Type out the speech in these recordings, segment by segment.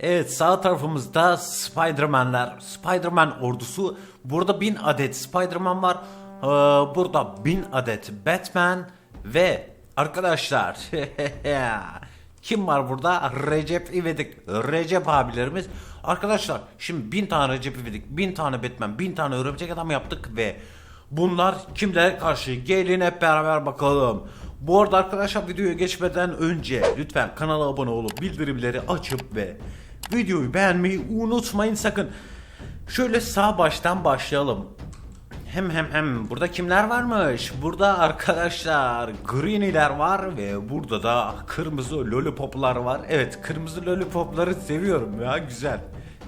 Evet sağ tarafımızda Spider-Man'ler, Spider-Man ordusu. Burada bin adet Spider-Man var. Ee, burada bin adet Batman ve arkadaşlar kim var burada? Recep İvedik, Recep abilerimiz. Arkadaşlar şimdi bin tane Recep İvedik, bin tane Batman, bin tane örümcek adam yaptık ve bunlar kimlere karşı? Gelin hep beraber bakalım. Bu arada arkadaşlar videoya geçmeden önce lütfen kanala abone olup bildirimleri açıp ve videoyu beğenmeyi unutmayın sakın. Şöyle sağ baştan başlayalım. Hem hem hem burada kimler varmış? Burada arkadaşlar Greeniler var ve burada da kırmızı lollipoplar var. Evet kırmızı lollipopları seviyorum ya güzel.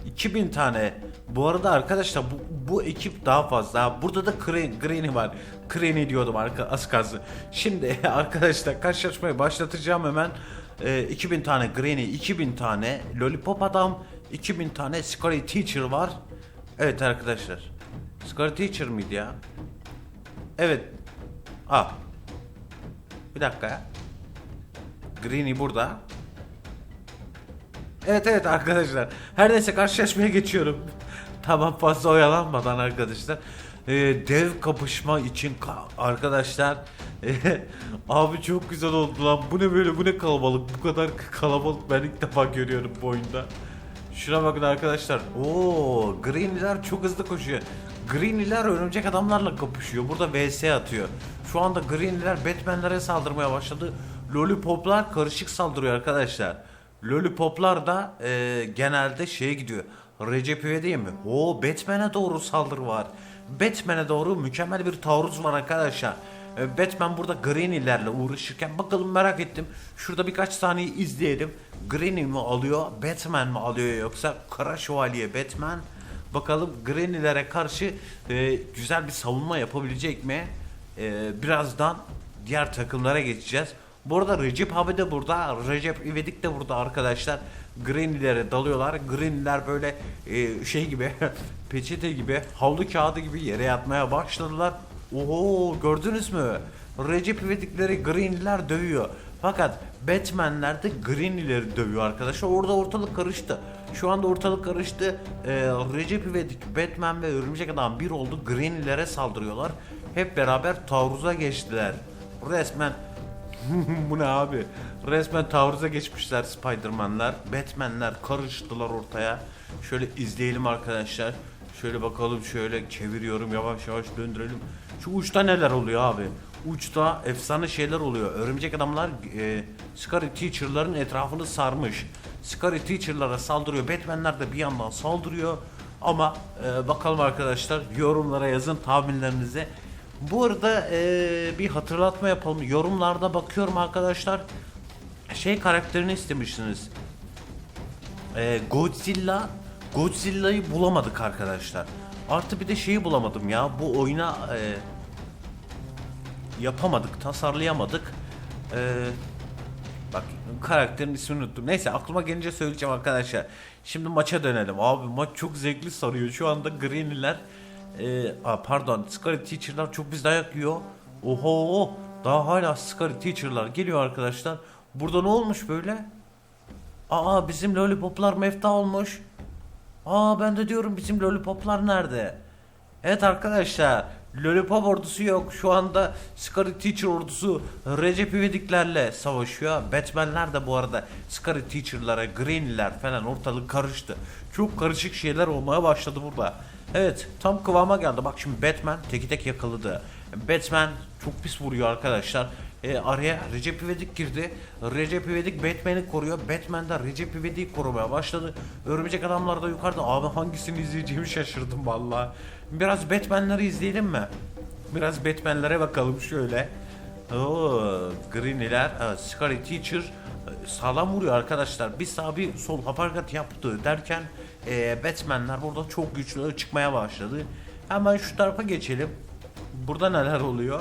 2000 tane. Bu arada arkadaşlar bu, bu ekip daha fazla. Burada da Greeny var. Greeny diyordum arka, az kalsın. Şimdi arkadaşlar karşılaşmayı başlatacağım hemen. Ee, 2000 tane Greeny, 2000 tane Lollipop adam, 2000 tane Scary Teacher var. Evet arkadaşlar. Scary Teacher mıydı ya? Evet. Ah. Bir dakika ya. Greeny burada. Evet evet arkadaşlar. Her neyse karşılaşmaya geçiyorum. Tamam fazla oyalanmadan arkadaşlar. Ee, dev kapışma için ka- arkadaşlar. Ee, abi çok güzel oldu lan. Bu ne böyle bu ne kalabalık. Bu kadar kalabalık ben ilk defa görüyorum bu oyunda. Şuna bakın arkadaşlar. Oo, Green'ler çok hızlı koşuyor. Green'ler örümcek adamlarla kapışıyor. Burada VS atıyor. Şu anda Green'ler Batman'lere saldırmaya başladı. Lollipoplar karışık saldırıyor arkadaşlar. Lollipoplar da e, genelde şeye gidiyor. Recep İvedik mi? Oo Batman'e doğru saldırı var. Batman'e doğru mükemmel bir taarruz var arkadaşlar. E, Batman burada Greenilerle uğraşırken bakalım merak ettim. Şurada birkaç saniye izleyelim. Greeny mi alıyor, Batman mi alıyor yoksa Kara Şövalye Batman? Bakalım Greenylere karşı e, güzel bir savunma yapabilecek mi? E, birazdan diğer takımlara geçeceğiz. Bu arada Recep abi de burada, Recep İvedik de burada arkadaşlar. Greenylere dalıyorlar. Greenyler böyle e, şey gibi, peçete gibi, havlu kağıdı gibi yere yatmaya başladılar. Oho gördünüz mü? Recep İvedikleri Greenyler dövüyor. Fakat Batman'ler de Greeny'leri dövüyor arkadaşlar. Orada ortalık karıştı. Şu anda ortalık karıştı. Ee, Recep İvedik, Batman ve Örümcek Adam bir oldu. Greeny'lere saldırıyorlar. Hep beraber taarruza geçtiler. Resmen bu ne abi? Resmen taarruza geçmişler Spider-Man'ler. Batman'ler karıştılar ortaya. Şöyle izleyelim arkadaşlar. Şöyle bakalım şöyle çeviriyorum yavaş yavaş döndürelim. Şu uçta neler oluyor abi? Uçta efsane şeyler oluyor. Örümcek adamlar e, Scary Teacher'ların etrafını sarmış. Scary Teacher'lara saldırıyor. Batman'ler de bir yandan saldırıyor. Ama e, bakalım arkadaşlar yorumlara yazın tahminlerinizi. Bu arada e, bir hatırlatma yapalım. Yorumlarda bakıyorum arkadaşlar. Şey karakterini istemişsiniz. Ee, Godzilla Godzilla'yı bulamadık arkadaşlar. Artı bir de şeyi bulamadım ya. Bu oyuna e, yapamadık, tasarlayamadık. Ee, bak karakterin ismini unuttum. Neyse aklıma gelince söyleyeceğim arkadaşlar. Şimdi maça dönelim. Abi maç çok zevkli sarıyor. Şu anda Green'liler e, pardon Scary Teacher'lar çok biz dayak yiyor. Oho daha hala Scary Teacher'lar geliyor arkadaşlar. Burada ne olmuş böyle? Aa bizim lollipoplar mefta olmuş. Aa ben de diyorum bizim lollipoplar nerede? Evet arkadaşlar Lollipop ordusu yok. Şu anda Scary Teacher ordusu Recep İvediklerle savaşıyor. Batman'ler de bu arada Scary Teacher'lara, Green'ler falan ortalık karıştı. Çok karışık şeyler olmaya başladı burada. Evet tam kıvama geldi. Bak şimdi Batman teki tek yakaladı. Batman çok pis vuruyor arkadaşlar. E, araya Recep İvedik girdi. Recep İvedik Batman'i koruyor. Batman de Recep İvedik'i korumaya başladı. Örümcek adamlar da yukarıda. Abi hangisini izleyeceğimi şaşırdım valla. Biraz Batman'ları izleyelim mi? Biraz Batman'lere bakalım şöyle. Oo, Green'ler, e, Scary Teacher e, sağlam vuruyor arkadaşlar. Bir sağ bir sol hapakat yaptı derken e, Batman'ler burada çok güçlü çıkmaya başladı. Hemen şu tarafa geçelim. Burada neler oluyor?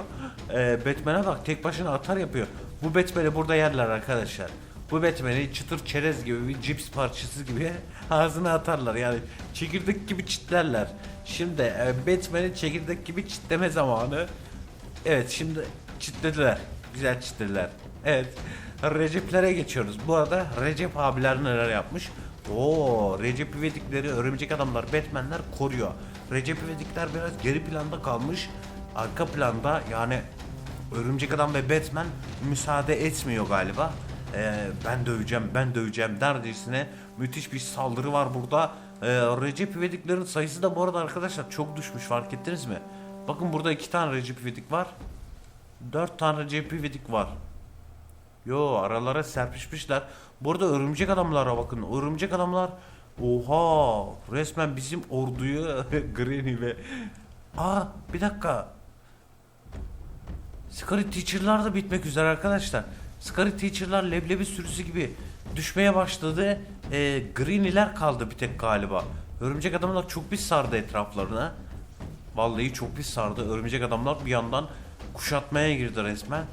Ee, Batman'e bak tek başına atar yapıyor. Bu Batman'i burada yerler arkadaşlar. Bu Batman'i çıtır çerez gibi bir cips parçası gibi ağzına atarlar. Yani çekirdek gibi çitlerler. Şimdi e, Batman'i çekirdek gibi çitleme zamanı. Evet şimdi çitlediler. Güzel çitlediler. Evet. Recep'lere geçiyoruz. Bu arada Recep abiler neler yapmış? Oo, Recep İvedikleri, Örümcek Adamlar, Batman'ler koruyor. Recep İvedikler biraz geri planda kalmış. Arka planda yani Örümcek Adam ve Batman müsaade etmiyor galiba. Ee, ben döveceğim, ben döveceğim neredeyse müthiş bir saldırı var burada. Ee, Recep İvediklerin sayısı da bu arada arkadaşlar çok düşmüş fark ettiniz mi? Bakın burada iki tane Recep İvedik var. Dört tane Recep İvedik var. Yo aralara serpişmişler. Burada örümcek adamlara bakın. Örümcek adamlar Oha resmen bizim orduyu Granny ve Aa bir dakika Scary Teacher'lar da bitmek üzere arkadaşlar. Scary Teacher'lar leblebi sürüsü gibi düşmeye başladı. Ee, Greeny'ler kaldı bir tek galiba. Örümcek adamlar çok pis sardı etraflarına. Vallahi çok pis sardı. Örümcek adamlar bir yandan kuşatmaya girdi resmen.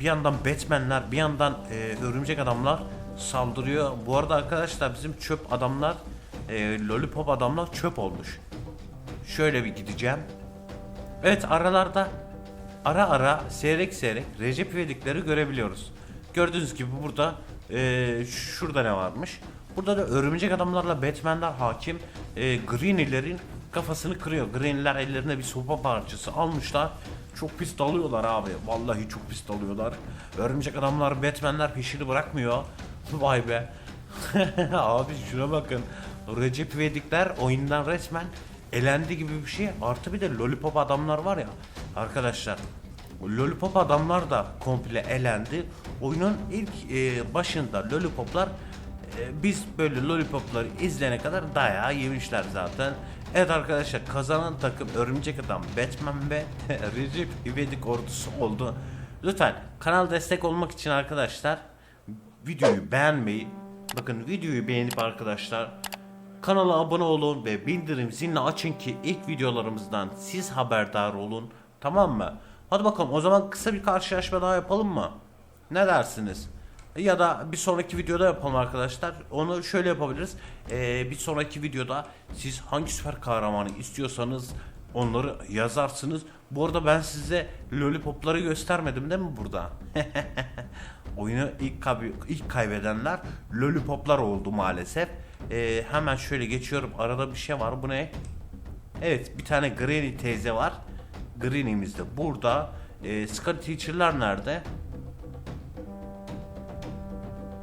Bir yandan Batman'ler, bir yandan e, örümcek adamlar saldırıyor. Bu arada arkadaşlar bizim çöp adamlar, e, lollipop adamlar çöp olmuş. Şöyle bir gideceğim. Evet aralarda ara ara seyrek seyrek Recep İvedikleri görebiliyoruz. Gördüğünüz gibi burada e, şurada ne varmış? Burada da örümcek adamlarla Batman'ler hakim. E, Greeny'lerin kafasını kırıyor. Greeny'ler ellerine bir sopa parçası almışlar. Çok pis dalıyorlar abi. Vallahi çok pis dalıyorlar. Örümcek adamlar Batman'ler peşini bırakmıyor. Vay be. abi şuna bakın. Recep İvedikler oyundan resmen elendi gibi bir şey. Artı bir de lollipop adamlar var ya arkadaşlar. Lollipop adamlar da komple elendi. Oyunun ilk e, başında lollipoplar e, biz böyle lollipopları izleyene kadar dayağı yemişler zaten. Evet arkadaşlar kazanan takım Örümcek Adam, Batman ve Recep İvedik ordusu oldu. Lütfen kanal destek olmak için arkadaşlar videoyu beğenmeyi bakın videoyu beğenip arkadaşlar Kanala abone olun ve bildirim zilini açın ki ilk videolarımızdan siz haberdar olun. Tamam mı? Hadi bakalım o zaman kısa bir karşılaşma daha yapalım mı? Ne dersiniz? Ya da bir sonraki videoda yapalım arkadaşlar. Onu şöyle yapabiliriz. Ee, bir sonraki videoda siz hangi süper kahramanı istiyorsanız onları yazarsınız. Bu arada ben size lollipopları göstermedim değil mi burada? Oyunu ilk, ilk kaybedenler lollipoplar oldu maalesef. Ee, hemen şöyle geçiyorum. Arada bir şey var. Bu ne? Evet bir tane Granny teyze var. Granny'miz de burada. Ee, Scary Teacher'lar nerede?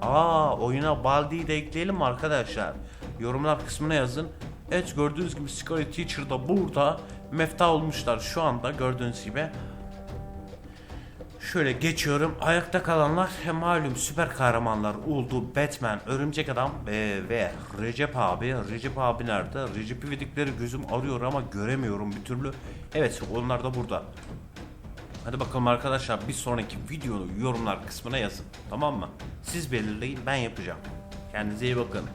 Aa oyuna Baldi'yi de ekleyelim arkadaşlar? Yorumlar kısmına yazın. Evet gördüğünüz gibi Scary Teacher da burada. Mefta olmuşlar şu anda gördüğünüz gibi. Şöyle geçiyorum. Ayakta kalanlar hem malum süper kahramanlar oldu. Batman, Örümcek Adam ve, ve Recep abi. Recep abi nerede? Recep İvedikleri gözüm arıyor ama göremiyorum bir türlü. Evet onlar da burada. Hadi bakalım arkadaşlar bir sonraki videoyu yorumlar kısmına yazın. Tamam mı? Siz belirleyin ben yapacağım. Kendinize iyi bakın.